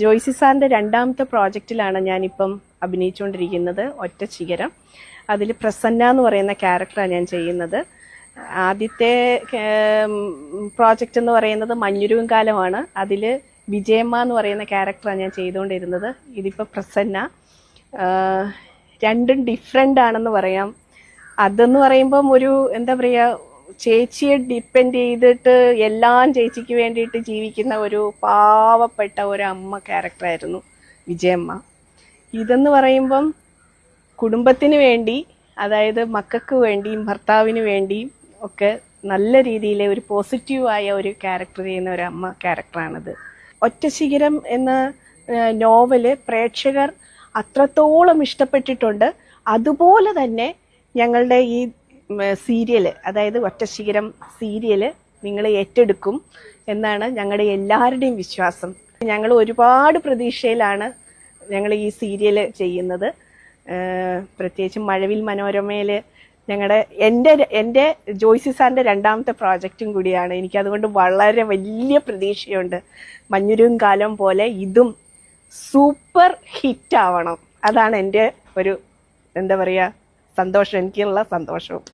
ജോയ്സി സാറിന്റെ രണ്ടാമത്തെ പ്രോജക്റ്റിലാണ് ഞാനിപ്പം അഭിനയിച്ചുകൊണ്ടിരിക്കുന്നത് ഒറ്റ ശിഖരം. അതിൽ പ്രസന്ന എന്ന് പറയുന്ന ക്യാരക്ടറാണ് ഞാൻ ചെയ്യുന്നത്. ആദ്യത്തെ പ്രോജക്റ്റ് എന്ന് പറയുന്നത് മഞ്ഞുരുവും കാലമാണ്. അതിൽ വിജയമ്മ എന്ന് പറയുന്ന ക്യാരക്ടറാണ് ഞാൻ ചെയ്തുകൊണ്ടിരുന്നത്. ഇതിപ്പോൾ പ്രസന്ന. രണ്ടും ഡിഫറെന്റ് ആണെന്ന് പറയാം. അതെന്ന് പറയുമ്പം ഒരു എന്താ പറയുക ചേച്ചിയെ ഡിപ്പെൻഡ് ചെയ്തിട്ട് എല്ലാം ചേച്ചിക്ക് വേണ്ടിയിട്ട് ജീവിക്കുന്ന ഒരു പാവപ്പെട്ട ഒരു അമ്മ ക്യാരക്ടറായിരുന്നു വിജയമ്മ. ഇതെന്ന് പറയുമ്പം കുടുംബത്തിന് വേണ്ടി അതായത് മക്കൾക്ക് വേണ്ടിയും ഭർത്താവിന് വേണ്ടിയും ഒക്കെ നല്ല രീതിയിലെ ഒരു പോസിറ്റീവായ ഒരു ക്യാരക്ടർ ചെയ്യുന്ന ഒരു അമ്മ ക്യാരക്ടറാണിത് ഒറ്റശിഖരം എന്ന ഏഹ്, നോവൽ പ്രേക്ഷകർ അത്രത്തോളം ഇഷ്ടപ്പെട്ടിട്ടുണ്ട്. അതുപോലെ തന്നെ ഞങ്ങളുടെ ഈ സീരിയൽ അതായത് ഒറ്റശീരം സീരിയൽ നിങ്ങൾ ഏറ്റെടുക്കും എന്നാണ് ഞങ്ങളുടെ എല്ലാവരുടെയും വിശ്വാസം. ഞങ്ങൾ ഒരുപാട് പ്രതീക്ഷയിലാണ് ഞങ്ങൾ ഈ സീരിയൽ ചെയ്യുന്നത്. പ്രത്യേകിച്ച് പ്രത്യേകിച്ചും മഴവിൽ മനോരമയിൽ ഞങ്ങളുടെ എന്റെ എന്റെ ജോയ്സി സാറിന്റെ രണ്ടാമത്തെ പ്രോജക്റ്റും കൂടിയാണ്. എനിക്ക് അതുകൊണ്ട് വളരെ വലിയ പ്രതീക്ഷയുണ്ട്. മഞ്ഞുരും കാലം പോലെ ഇതും സൂപ്പർ ഹിറ്റ് ആവണം അതാണ് എന്റെ ഒരു എന്താ പറയുക സന്തോഷം. എനിക്കുള്ള സന്തോഷവും.